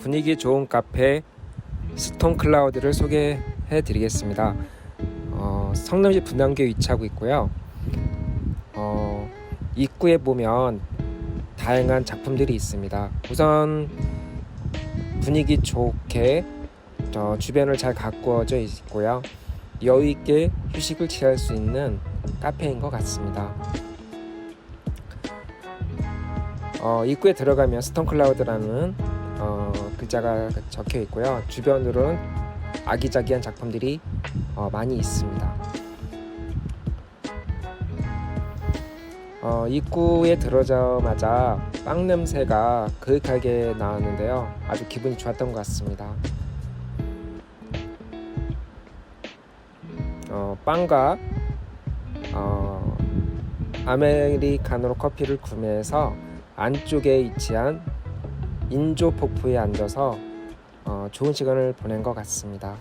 분위기 좋은 카페 스톤 클라우드를 소개해 드리겠습니다. 어, 성남시 분당교에 위치하고 있고요. 어, 입구에 보면 다양한 작품들이 있습니다. 우선 분위기 좋게 어, 주변을 잘 가꾸어져 있고요. 여유 있게 휴식을 취할 수 있는 카페인 것 같습니다. 어, 입구에 들어가면 스톤 클라우드라는 어, 글자가 적혀 있고요. 주변으로는 아기자기한 작품들이 어, 많이 있습니다. 어, 입구에 들어자마자 빵 냄새가 그윽하게 나왔는데요. 아주 기분이 좋았던 것 같습니다. 어, 빵과 어, 아메리카노 커피를 구매해서 안쪽에 위치한 인조 폭포에 앉아서 어, 좋은 시간을 보낸 것 같습니다.